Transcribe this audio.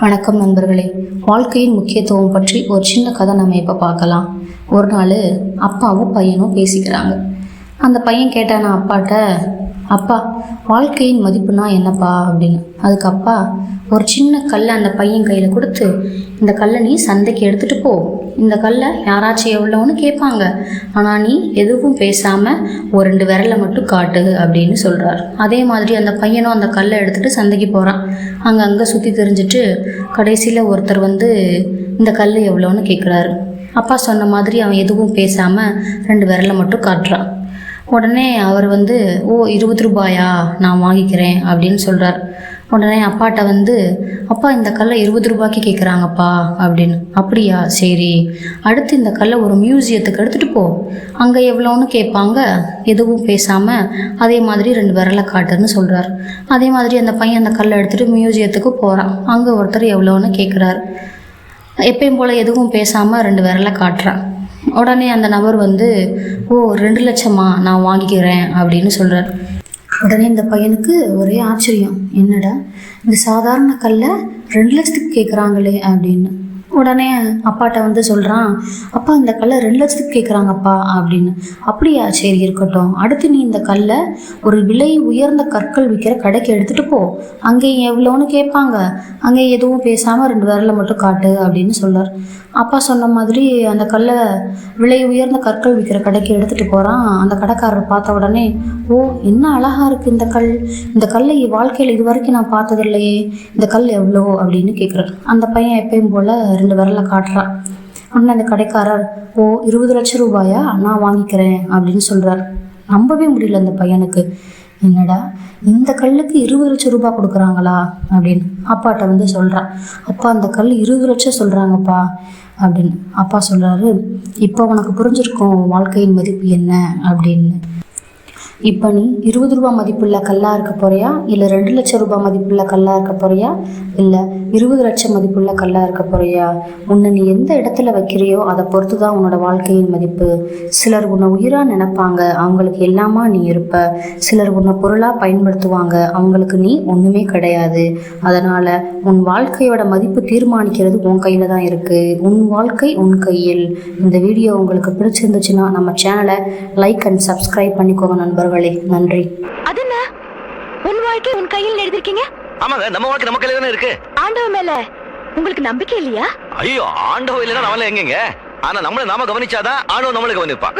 வணக்கம் நண்பர்களே. வாழ்க்கையின் முக்கியத்துவம் பற்றி ஒரு சின்ன கதை நம்ம இப்போ பார்க்கலாம். ஒரு நாள் அப்பாவும் பையனும் பேசிக்கிறாங்க. அந்த பையன் கேட்டானா அப்பாட்ட அப்பா வாழ்க்கையின் மதிப்புனா என்னப்பா அப்படின்னு. அதுக்கு அப்பா ஒரு சின்ன கல்லை அந்த பையன் கையில் கொடுத்து இந்த கல்லை நீ சந்தைக்கு எடுத்துகிட்டு போ. இந்த கல்லை யாராச்சும் எவ்வளோன்னு கேட்பாங்க. ஆனால் நீ எதுவும் பேசாமல் ஒரு ரெண்டு விரலை மட்டும் காட்டு அப்படின்னு சொல்கிறார் அதே மாதிரி அந்த பையனும் அந்த கல்லை எடுத்துகிட்டு சந்தைக்கு போகிறான் அங்கே அங்கே சுற்றி தெரிஞ்சுட்டு கடைசியில் ஒருத்தர் வந்து இந்த கல் எவ்வளோன்னு கேட்குறாரு அப்பா சொன்ன மாதிரி அவன் எதுவும் பேசாமல் ரெண்டு விரலை மட்டும் காட்டுறான். உடனே அவர் வந்து ஓ இருபது ரூபாயா? நான் வாங்கிக்கிறேன் அப்படின்னு சொல்கிறார் உடனே அப்பாட்ட வந்து அப்பா இந்த கல்லை இருபது ரூபாய்க்கு கேட்குறாங்கப்பா அப்படின்னு. அப்படியா? சரி. அடுத்து இந்த கல்லை ஒரு மியூசியத்துக்கு எடுத்துகிட்டு போ. அங்கே எவ்வளோன்னு கேட்பாங்க. எதுவும் பேசாமல் அதே மாதிரி ரெண்டு விரலை காட்டுன்னு சொல்கிறார் அதே மாதிரி அந்த பையன் அந்த கல்லை எடுத்துகிட்டு மியூசியத்துக்கு போகிறான் அங்கே ஒருத்தர் எவ்வளோன்னு கேட்குறாரு எப்பயும் போல் எதுவும் பேசாமல் ரெண்டு விரலை காட்டுறான். உடனே அந்த நபர் வந்து ஓ ரெண்டு லட்சமா? நான் வாங்கிக்கிறேன் அப்படின்னு சொல்கிறார் உடனே இந்த பையனுக்கு ஒரே ஆச்சரியம். என்னடா இந்த சாதாரண கல்லை ரெண்டு லட்சத்துக்கு கேட்குறாங்களே அப்படின்னு. உடனே அப்பாட்ட வந்து சொல்கிறான் அப்பா இந்த கல்லை ரெண்டு லட்சத்துக்கு கேட்குறாங்கப்பா அப்படின்னு. அப்படியா சரி இருக்கட்டும். அடுத்து நீ இந்த கல்லை ஒரு விலை உயர்ந்த கற்கள் விற்கிற கடைக்கு எடுத்துகிட்டு போ. அங்கே எவ்வளோன்னு கேட்பாங்க. அங்கே எதுவும் பேசாமல் ரெண்டு விரலை மட்டும் காட்டு அப்படின்னு சொல்லார் அப்பா சொன்ன மாதிரி அந்த கல்லை விலை உயர்ந்த கற்கள் விற்கிற கடைக்கு எடுத்துகிட்டு போகிறான் அந்த கடைக்காரர் பார்த்த உடனே ஓ என்ன அழகாக இருக்குது இந்த கல். இந்த கல்லை வாழ்க்கையில் இது வரைக்கும் நான் பார்த்ததில்லையே. இந்த கல் எவ்வளோ அப்படின்னு கேட்குறாரு அந்த பையன் எப்பயும் போல் ரெண்டு விரலை காட்டுறான் உடனே அந்த கடைக்காரர் ஓ இருபது லட்சம் ரூபாயா? நான் வாங்கிக்கிறேன் அப்படின்னு சொல்கிறார் நம்பவே முடியல அந்த பையனுக்கு. என்னடா இந்த கல்லுக்கு இருபது லட்சம் ரூபாய் கொடுக்குறாங்களா? அப்படின்னு அப்பாட்ட வந்து சொல்கிறான் அப்பா அந்த கல் இருபது லட்சம் சொல்கிறாங்கப்பா அப்படின்னு அப்பா சொல்கிறாரு இப்போ உனக்கு புரிஞ்சிருக்கும் வாழ்க்கையின் மதிப்பு என்ன? அப்படின்னு. இப்போ நீ இருபது ரூபா மதிப்புள்ள கல்லாக இருக்க போறியா? இல்லை ரெண்டு லட்சம் ரூபாய் மதிப்புள்ள கல்லாக இருக்க போறியா? இல்லை இருபது லட்சம் மதிப்புள்ள கல்லாக இருக்க போறியா? உன்னை நீ எந்த இடத்துல வைக்கிறியோ அதை பொறுத்து தான் உன்னோட வாழ்க்கையின் மதிப்பு. சிலர் உன்னை உயிராக நினைப்பாங்க அவங்களுக்கு எல்லாமா நீ இருப்ப. சிலர் உன்னை பொருளாக பயன்படுத்துவாங்க அவங்களுக்கு நீ ஒன்றுமே கிடையாது. அதனால் உன் வாழ்க்கையோட மதிப்பு தீர்மானிக்கிறது உன் கையில் தான் இருக்குது உன் வாழ்க்கை உன் கையில். இந்த வீடியோ உங்களுக்கு பிடிச்சிருந்துச்சுன்னா நம்ம சேனலை லைக் அண்ட் சப்ஸ்கிரைப் பண்ணிக்கோங்க நண்பர்களே நன்றி. அது என்ன உன் வாழ்க்கை உன் கையில் எழுதிருக்கீங்க ஆமாங்க நம்ம வாழ்க்கை நம்ம கையில தானே இருக்கு. ஆண்டவ மேல உங்களுக்கு நம்பிக்கை இல்லையா? ஐயோ ஆண்டவ இல்லைன்னா நம்மள எங்கங்க? ஆனா நம்மள நாம கவனிச்சாதான் ஆண்டவன் நம்மள கவனிப்பான்.